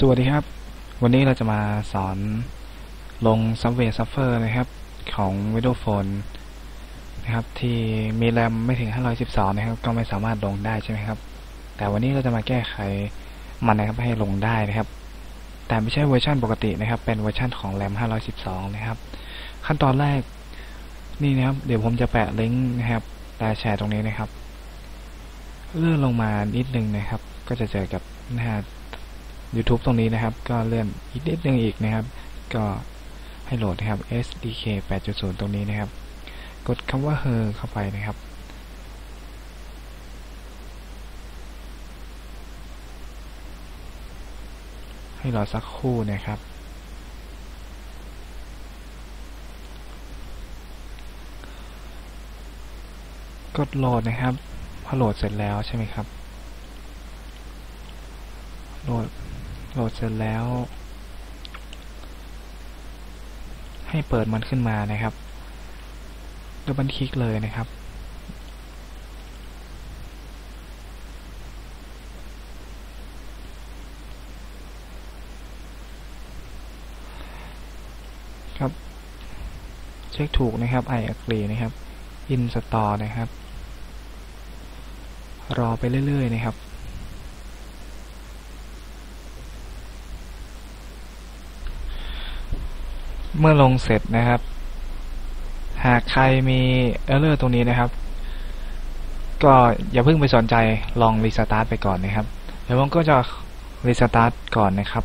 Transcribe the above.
สวัสดีครับ วันนี้เราจะมาสอนลง Subway Surfer นะครับ ของ Windows Phone นะครับ ที่มีแรมไม่ถึง 512 นะครับ ก็ไม่สามารถลงได้ใช่ไหมครับ แต่วันนี้เราจะมาแก้ไขมันนะครับให้ลงได้นะครับ แต่ไม่ใช่เวอร์ชันปกตินะครับ เป็นเวอร์ชันของแรม 512 นะครับ ขั้นตอนแรกนี่นะครับ เดี๋ยวผมจะแปะลิงก์นะครับและแชร์ตรงนี้นะครับ เลื่อนลงมานิดนึงนะครับ ก็จะเจอกับหน้า YouTube ตรงนี้นะครับ ก็เลื่อนอีกนิดนึงอีกนะครับ ก็ให้โหลดนะครับ SDK 8.0 ตรงนี้นะครับ กดคำว่า her เข้าไปนะครับให้รอสักครู่นะครับ กดโหลดนะครับ พอโหลดเสร็จแล้วใช่ไหมครับ โหลด โหลดเสร็จแล้ว ให้เปิดมันขึ้นมานะครับดับเบิลคลิกเลยนะครับ ครับ เช็คถูกนะครับ I agree นะครับ install นะครับ รอไปเรื่อย ๆ นะครับ เมื่อลงเสร็จนะครับ หากใครมีเออร์เลอร์ตรงนี้นะครับ ก็อย่าเพิ่งไปสนใจลองรีสตาร์ทไปก่อนนะครับ เดี๋ยวผมก็จะรีสตาร์ทก่อนนะครับ